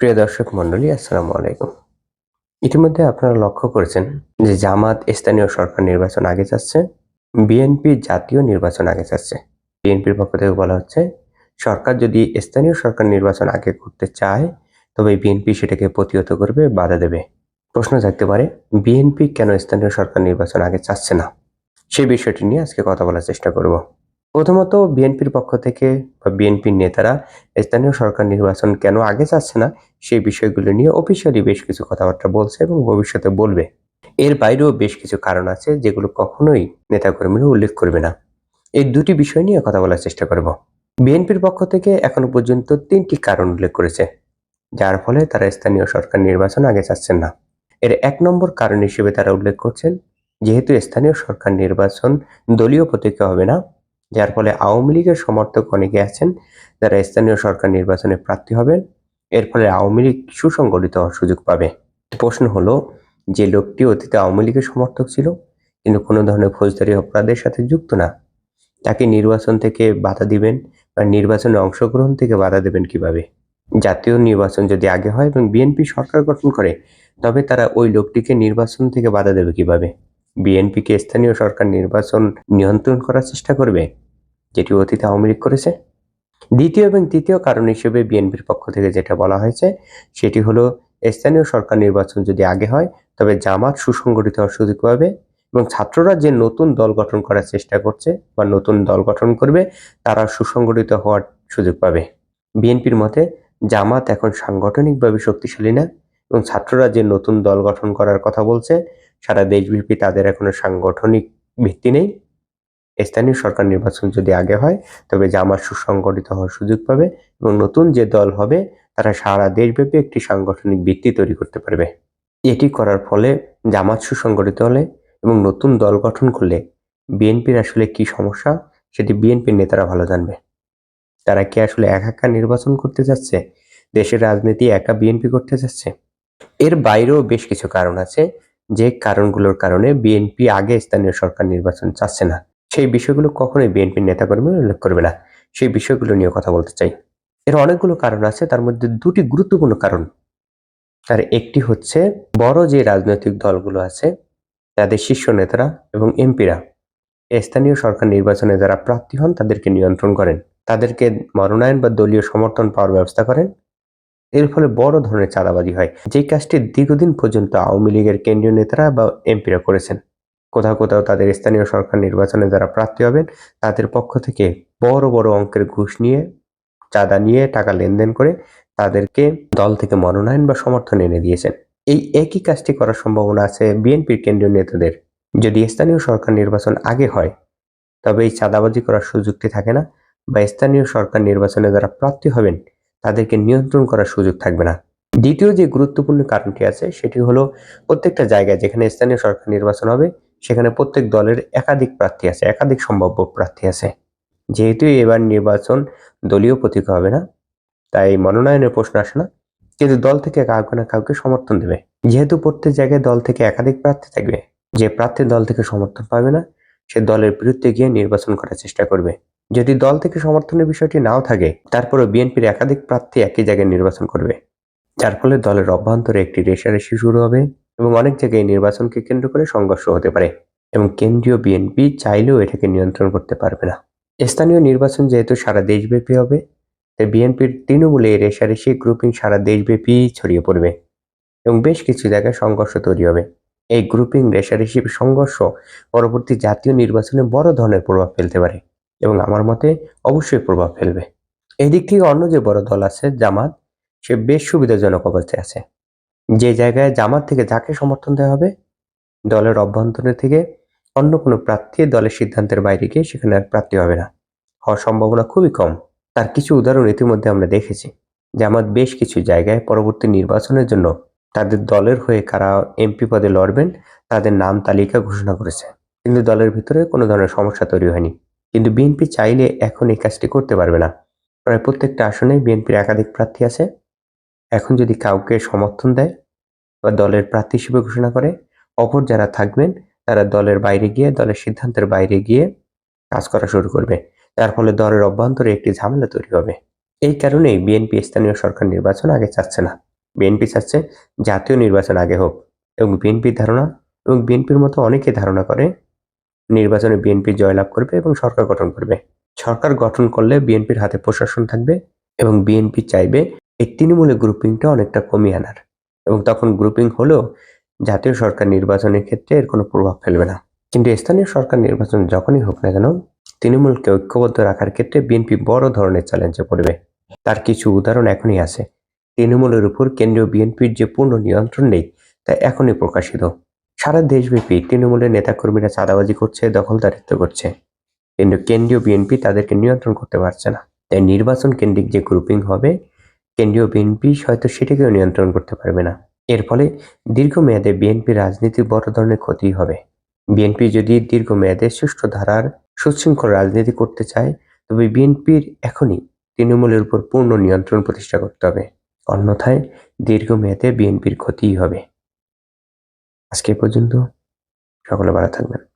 প্রিয় দর্শক মন্ডলী আসসালামু আলাইকুম। ইতিমধ্যে আপনারা লক্ষ্য করেছেন যে জামাত স্থানীয় সরকার নির্বাচন আগে যাচ্ছে, বিএনপি জাতীয় নির্বাচন আগে যাচ্ছে। বিএনপির পক্ষ থেকে বলা হচ্ছে, সরকার যদি স্থানীয় সরকার নির্বাচন আগে করতে চায়, তবে বিএনপি সেটাকে প্রতিহত করবে, বাধা দেবে। প্রশ্ন থাকতে পারে, বিএনপি কেন স্থানীয় সরকার নির্বাচন আগে চাচ্ছে না? সেই বিষয়টি নিয়ে আজকে কথা বলার চেষ্টা করব। প্রথমত বিএনপির পক্ষ থেকে বা বিএনপির নেতারা স্থানীয় সরকার নির্বাচন কেন আগে যাচ্ছে না, সেই বিষয়গুলো নিয়ে অফিসিয়ালি বেশ কিছু কথাবার্তা বলছে এবং ভবিষ্যতে বলবে। এর বাইরেও বেশ কিছু কারণ আছে যেগুলো কখনোই নেতাকর্মীরা উল্লেখ করবে না। এই দুটি বিষয় নিয়ে কথা বলার চেষ্টা করব। বিএনপির পক্ষ থেকে এখনও পর্যন্ত তিনটি কারণ উল্লেখ করেছে, যার ফলে তারা স্থানীয় সরকার নির্বাচন আগে চাচ্ছেন না। এর এক নম্বর কারণ হিসেবে তারা উল্লেখ করছেন, যেহেতু স্থানীয় সরকার নির্বাচন দলীয় প্রতীকে হবে না যার ফলে আওয়ামী লীগের সমর্থক অনেকে আছেন যারা স্থানীয় সরকার নির্বাচনে প্রার্থী হবেন। এর ফলে আওয়ামী লীগ সুসংগঠিত হওয়ার সুযোগ পাবে। প্রশ্ন হলো, যে লোকটি অতীতে আওয়ামী লীগের সমর্থক ছিল, কিন্তু কোনো ধরনের ফৌজদারি অপরাধের সাথে যুক্ত না, তাকে নির্বাচন থেকে বাধা দিবেন বা নির্বাচনে অংশগ্রহণ থেকে বাধা দেবেন কীভাবে? জাতীয় নির্বাচন যদি আগে হয় এবং বিএনপি সরকার গঠন করে, তবে তারা ওই লোকটিকে নির্বাচন থেকে বাধা দেবে কীভাবে? বিএনপিকে স্থানীয় সরকার নির্বাচন নিয়ন্ত্রণ করার চেষ্টা করবে, যেটি অতীতে আওয়ামী লীগ করেছে। দ্বিতীয় এবং তৃতীয় কারণ হিসেবে বিএনপির পক্ষ থেকে যেটা বলা হয়েছে, সেটি হলো স্থানীয় সরকার নির্বাচন যদি আগে হয়, তবে জামাত সুসংগঠিত হওয়ার সুযোগ পাবে এবং ছাত্ররা যে নতুন দল গঠন করার চেষ্টা করছে বা নতুন দল গঠন করবে, তারা সুসংগঠিত হওয়ার সুযোগ পাবে। বিএনপির মতে, জামাত এখন সাংগঠনিকভাবে শক্তিশালী না এবং ছাত্ররা যে নতুন দল গঠন করার কথা বলছে সারা দেশব্যাপী তাদের এখনও সাংগঠনিক ভিত্তি নেই। স্থানীয় সরকার নির্বাচন যদি আগে হয়, তবে জামাত সুসংগঠিত হওয়ার সুযোগ পাবে এবং নতুন যে দল হবে, তারা সারা দেশব্যাপী একটি সাংগঠনিক ভিত্তি তৈরি করতে পারবে। এটি করার ফলে জামাত সুসংগঠিত হলে এবং নতুন দল গঠন করলে বিএনপির আসলে কি সমস্যা, সেটি বিএনপির নেতারা ভালো জানবে। তারা কি আসলে এক একা নির্বাচন করতে যাচ্ছে দেশের রাজনীতি একা বিএনপি করতে যাচ্ছে এর বাইরেও বেশ কিছু কারণ আছে। যে কারণগুলোর কারণে বিএনপি আগে স্থানীয় সরকার নির্বাচন চাচ্ছে না। সেই বিষয়গুলো কখনোই বিএনপির নেতাকর্মী উল্লেখ করবে না। সেই বিষয়গুলো নিয়ে কথা বলতে চাই। এর অনেকগুলো কারণ আছে, তার মধ্যে দুটি গুরুত্বপূর্ণ কারণ। তার একটি হচ্ছে, বড় যে রাজনৈতিক দলগুলো আছে, তাদের শীর্ষ নেতারা এবং এমপিরা স্থানীয় সরকার নির্বাচনে যারা প্রার্থী হন, তাদেরকে নিয়ন্ত্রণ করেন। তাদেরকে মনোনয়ন বা দলীয় সমর্থন পাওয়ার ব্যবস্থা করেন। এর ফলে বড় ধরনের চাঁদাবাজি হয় যে কাজটি দীর্ঘদিন পর্যন্ত আওয়ামী লীগের কেন্দ্রীয় নেতারা বা এমপিরা করেছেন। কোথাও কোথাও তাদের স্থানীয় সরকার নির্বাচনে যারা প্রার্থী হবেন, তাদের পক্ষ থেকে বড় বড় অঙ্কের ঘুষ নিয়ে, চাঁদা নিয়ে টাকা লেনদেন করে তাদেরকে দল থেকে মনোনয়ন বা সমর্থন এনে দিয়েছেন। এই একই কাজটি করার সম্ভাবনা আছে বিএনপির কেন্দ্রীয় নেতাদের। যদি স্থানীয় সরকার নির্বাচন আগে হয়, তবে এই চাঁদাবাজি করার সুযোগটি থাকে না বা স্থানীয় সরকার নির্বাচনে যারা প্রার্থী হবেন তাদেরকে নিয়ন্ত্রণ করার সুযোগ থাকবে না। দ্বিতীয় যে গুরুত্বপূর্ণ কারণটি আছে, সেটি হলো প্রত্যেকটা জায়গায় যেখানে স্থানীয় সরকার নির্বাচন হবে, সেখানে প্রত্যেক দলের একাধিক প্রার্থী আছে, একাধিক সম্ভাব্য প্রার্থী আছে। যেহেতু এবার নির্বাচন দলীয় প্রতীক হবে না, তাই মনোনয়নের প্রশ্ন আসে না, কিন্তু দল থেকে কাউকে না কাউকে সমর্থন দেবে। যেহেতু প্রত্যেক জায়গায় দল থেকে একাধিক প্রার্থী থাকবে, যে প্রার্থী দল থেকে সমর্থন পাবে না, সে দলের বিরুদ্ধে গিয়ে নির্বাচন করার চেষ্টা করবে। যদি দল থেকে সমর্থনের বিষয়টি নাও থাকে তারপরে বিএনপির একাধিক প্রার্থী একই জায়গায় নির্বাচন করবে। যার ফলে দলের অভ্যন্তরে একটি রেশারেশি শুরু হবে এবং অনেক জায়গায় নির্বাচনকে কেন্দ্র করে সংঘর্ষ হতে পারে এবং কেন্দ্রীয় বিএনপি চাইলেও এটাকে নিয়ন্ত্রণ করতে পারবে না। স্থানীয় নির্বাচন যেহেতু সারা দেশব্যাপী হবে, তাই বিএনপির তৃণমূলে রেশারেশি গ্রুপিং সারা দেশব্যাপী ছড়িয়ে পড়বে এবং বেশ কিছু জায়গায় সংঘর্ষ তৈরি হবে। এই গ্রুপিং রেশারেশি সংঘর্ষ পরবর্তী জাতীয় নির্বাচনে বড় ধরনের প্রভাব ফেলতে পারে। এবং আমার মতে অবশ্যই প্রভাব ফেলবে। এই দিক থেকে অন্য যে বড় দল আছে, জামাত, সে বেশ সুবিধাজনক অবস্থায় আছে। যে জায়গায় জামাত থেকে যাকে সমর্থন দেওয়া হবে, দলের অভ্যন্তরে থেকে অন্য কোনো প্রার্থী দলের সিদ্ধান্তের বাইরে গিয়ে সেখানে আর প্রার্থী হবে না। হওয়ার সম্ভাবনা খুবই কম। তার কিছু উদাহরণ ইতিমধ্যে আমরা দেখেছি। জামাত বেশ কিছু জায়গায় পরবর্তী নির্বাচনের জন্য তাদের দলের হয়ে কারা এমপি পদে লড়বেন, তাদের নাম তালিকা ঘোষণা করেছে। কিন্তু দলের ভিতরে কোনো ধরনের সমস্যা তৈরি হয়নি। কিন্তু বিএনপি চাইলে এখন এই কাজটি করতে পারবে না। প্রায় প্রত্যেকটা আসনে বিএনপির একাধিক প্রার্থী আছে। এখন যদি কাউকে সমর্থন দেয় বা দলের প্রার্থী হিসেবে ঘোষণা করে, অপর যারা থাকবেন, তারা দলের বাইরে গিয়ে, দলের সিদ্ধান্তের বাইরে গিয়ে কাজ করা শুরু করবে। যার ফলে দলের অভ্যন্তরে একটি ঝামেলা তৈরি হবে। এই কারণেই বিএনপি স্থানীয় সরকার নির্বাচন আগে চাচ্ছে না। বিএনপি চাচ্ছে জাতীয় নির্বাচন আগে হোক এবং বিএনপির ধারণা এবং বিএনপির মতো অনেকে ধারণা করে নির্বাচনে বিএনপি জয়লাভ করবে এবং সরকার গঠন করবে। সরকার গঠন করলে বিএনপির হাতে প্রশাসন থাকবে এবং বিএনপি চাইবে এই তৃণমূলের গ্রুপিংটা অনেকটা কমিয়ে আনার। এবং তখন গ্রুপিং হলেও জাতীয় সরকার নির্বাচনের ক্ষেত্রে এর কোনো প্রভাব ফেলবে না। কিন্তু স্থানীয় সরকার নির্বাচন যখনই হোক না কেন, তৃণমূলকে ঐক্যবদ্ধ রাখার ক্ষেত্রে বিএনপি বড় ধরনের চ্যালেঞ্জে পড়বে। তার কিছু উদাহরণ এখনই আছে। তৃণমূলের উপর কেন্দ্রীয় বিএনপির যে পূর্ণ নিয়ন্ত্রণ নেই, তা এখনই প্রকাশিত। সারা দেশব্যাপী তৃণমূলের নেতাকর্মীরা চাঁদাবাজি করছে, দখলদারিত্ব করছে। কিন্তু কেন্দ্রীয় বিএনপি তাদেরকে নিয়ন্ত্রণ করতে পারছে না। তাই নির্বাচন কেন্দ্রিক যে গ্রুপিং হবে, কেন্দ্রীয় বিএনপি হয়তো সেটাকেও নিয়ন্ত্রণ করতে পারবে না। এর ফলে দীর্ঘমেয়াদে বিএনপি রাজনীতির বড় ধরনের ক্ষতি হবে। বিএনপি যদি দীর্ঘমেয়াদে সুষ্ঠু ধারার সুশৃঙ্খল রাজনীতি করতে চায়, তবে বিএনপির এখনই তৃণমূলের উপর পূর্ণ নিয়ন্ত্রণ প্রতিষ্ঠা করতে হবে। অন্যথায় দীর্ঘমেয়াদে বিএনপির ক্ষতিই হবে। আজকে পর্যন্ত সকলে ভালো থাকবেন।